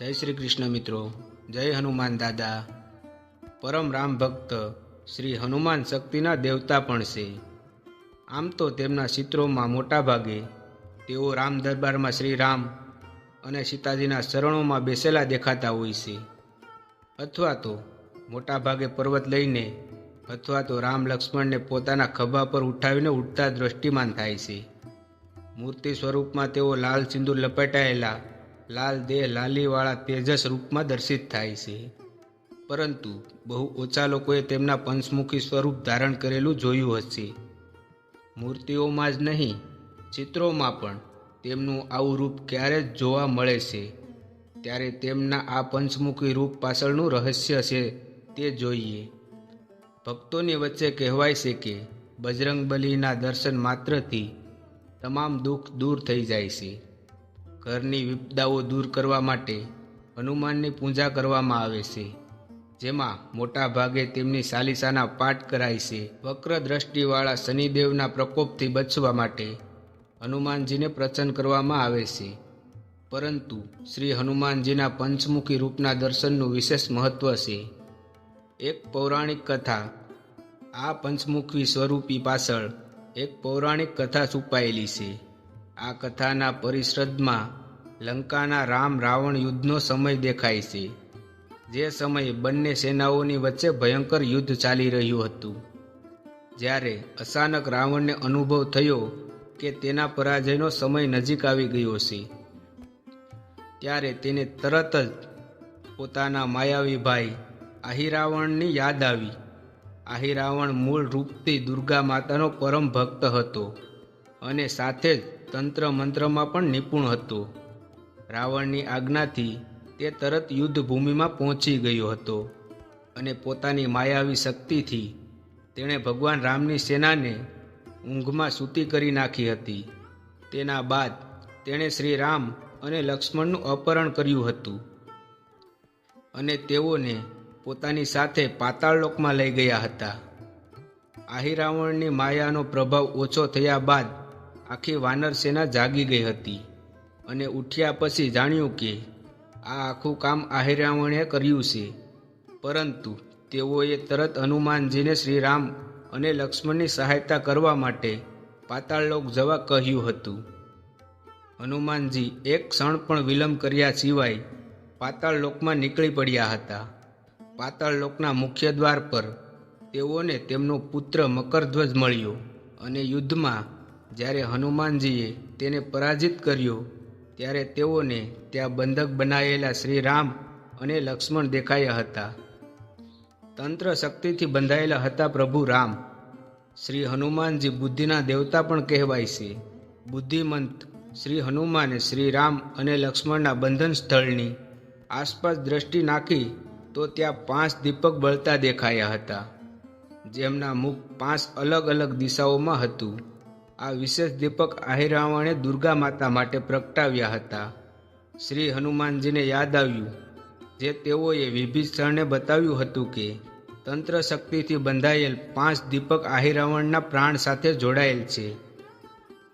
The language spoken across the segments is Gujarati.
જય શ્રી કૃષ્ણ મિત્રો, જય હનુમાન દાદા. પરમ રામ ભક્ત શ્રી હનુમાન શક્તિના દેવતા પણ છે. આમ તો તેમના ચિત્રોમાં મોટા ભાગે તેઓ રામ દરબારમાં શ્રી રામ અને સીતાજીના શરણોમાં બેસેલા દેખાતા હોય છે. અથવા તો મોટા ભાગે પર્વત લઈને અથવા તો રામ લક્ષ્મણને પોતાના ખભા પર ઉઠાવીને ઉઠતા દ્રષ્ટિમાન થાય છે. મૂર્તિ સ્વરૂપમાં તેઓ લાલ સિંદૂર લપેટાયેલા લાલ દેહ લાલીવાળા તેજસ રૂપમાં દર્શિત થાય છે. પરંતુ બહુ ઓછા લોકોએ તેમના પંચમુખી સ્વરૂપ ધારણ કરેલું જોયું હશે. મૂર્તિઓમાં જ નહીં, ચિત્રોમાં પણ તેમનું આવું રૂપ ક્યારે જ જોવા મળે છે. ત્યારે તેમના આ પંચમુખી રૂપ પાછળનું રહસ્ય છે તે જોઈએ. ભક્તોની વચ્ચે કહેવાય છે કે બજરંગબલીના દર્શન માત્રથી તમામ દુઃખ દૂર થઈ જાય છે. ઘરની વિપદાઓ દૂર કરવા માટે હનુમાનની પૂજા કરવામાં આવે છે, જેમાં મોટા ભાગે તેમની સાલિસાના પાઠ કરાય છે. વક્ર દ્રષ્ટિવાળા શનિદેવના પ્રકોપથી બચવા માટે હનુમાનજીને પ્રચન કરવામાં આવે છે. પરંતુ શ્રી હનુમાનજીના પંચમુખી રૂપના દર્શનનું વિશેષ મહત્વ છે. એક પૌરાણિક કથા આ પંચમુખી સ્વરૂપી પાછળ એક પૌરાણિક કથા છુપાયેલી છે. આ કથાના પરિષદમાં લંકાના રામ રાવણ યુદ્ધનો સમય દેખાય છે, જે સમયે બંને સેનાઓની વચ્ચે ભયંકર યુદ્ધ ચાલી રહ્યું હતું. જ્યારે અચાનક રાવણને અનુભવ થયો કે તેના પરાજયનો સમય નજીક આવી ગયો છે, ત્યારે તેને તરત જ પોતાના માયાવી ભાઈ આહિરાવણની યાદ આવી. આહિરાવણ મૂળ રૂપથી દુર્ગા માતાનો પરમ ભક્ત હતો અને સાથે જ તંત્ર મંત્રમાં પણ નિપુણ હતો. રાવણની આજ્ઞાથી તે તરત યુદ્ધ ભૂમિમાં પહોંચી ગયો હતો અને પોતાની માયાવી શક્તિથી તેણે ભગવાન રામની સેનાને ઊંઘમાં સૂતી કરી નાખી હતી. તેના બાદ તેણે શ્રી રામ અને લક્ષ્મણનું અપહરણ કર્યું હતું અને તેઓને પોતાની સાથે પાતાળલોકમાં લઈ ગયા હતા. આહિરાવણની માયાનો પ્રભાવ ઓછો થયા બાદ આખી વાનર સેના જાગી ગઈ હતી અને ઉઠ્યા પછી જાણ્યું કે આ આખું કામ આહિરાવણે કર્યું છે. પરંતુ તેઓએ તરત હનુમાનજીને શ્રીરામ અને લક્ષ્મણની સહાયતા કરવા માટે પાતાળલોક જવા કહ્યું હતું. હનુમાનજી એક ક્ષણ પણ વિલંબ કર્યા સિવાય પાતાળલોકમાં નીકળી પડ્યા હતા. પાતાળલોકના મુખ્ય દ્વાર પર તેઓને તેમનો પુત્ર મકરધ્વજ મળ્યો અને યુદ્ધમાં જ્યારે હનુમાનજીએ તેને પરાજિત કર્યો, ત્યારે તેઓને ત્યાં બંધક બનાવેલા શ્રી રામ અને લક્ષ્મણ દેખાયા હતા. તંત્ર શક્તિથી બંધાયેલા હતા પ્રભુ રામ. શ્રી હનુમાનજી બુદ્ધિના દેવતા પણ કહેવાય છે. બુદ્ધિમંત શ્રી હનુમાને શ્રી રામ અને લક્ષ્મણના બંધન સ્થળની આસપાસ દ્રષ્ટિ નાખી, તો ત્યાં પાંચ દીપક બળતા દેખાયા હતા, જેમના મુખ પાંચ અલગ અલગ દિશાઓમાં હતું. આ વિશેષ દીપક આહિરાવણે દુર્ગા માતા માટે પ્રગટાવ્યા હતા. શ્રી હનુમાનજીને યાદ આવ્યું. જે તેઓએ વિભીષણને બતાવ્યું હતું કે, તંત્ર શક્તિથી બંધાયેલ પાંચ દીપક આહિરાવણના પ્રાણ સાથે જોડાયેલ છે.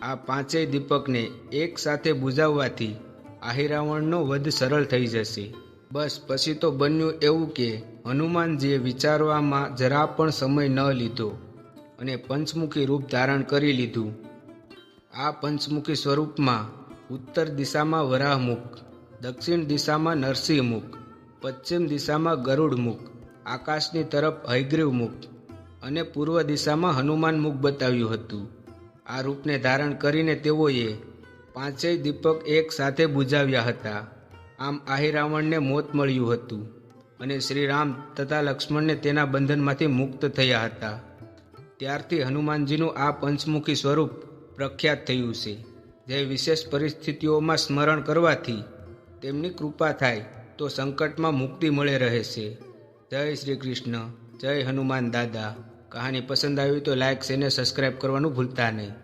આ પાંચેય દીપકને એક સાથે બુઝાવવાથી આહિરાવણનો વધ સરળ થઈ જશે. બસ પછી તો બન્યું એવું કે, હનુમાનજીએ વિચારવામાં જરા પણ સમય ન લીધો. અને પંચમુખી રૂપ ધારણ કરી લીધું. આ પંચમુખી સ્વરૂપમાં ઉત્તર દિશામાં વરાહમુખ, દક્ષિણ દિશામાં નરસિંહમુખ, પશ્ચિમ દિશામાં ગરુડમુખ, આકાશની તરફ હયગ્રીવમુખ અને પૂર્વ દિશામાં હનુમાન મુખ બતાવ્યું હતું. આ રૂપને ધારણ કરીને તેઓએ પાંચેય દીપક એક સાથે બુજાવ્યા હતા. આમ આહિરાવણને મોત મળ્યું હતું અને શ્રી રામ તથા લક્ષ્મણને તેના બંધનમાંથી મુક્ત થયા હતા. ત્યારથી હનુમાનજીનું આ પંચમુખી સ્વરૂપ પ્રખ્યાત થયું છે, જે વિશેષ પરિસ્થિતિઓમાં સ્મરણ કરવાથી તેમની કૃપા થાય તો સંકટમાં મુક્તિ મળે રહે છે. જય શ્રી કૃષ્ણ, જય હનુમાન દાદા. કહાની પસંદ આવી તો લાઇક છે ને સબસ્ક્રાઈબ કરવાનું ભૂલતા નહીં.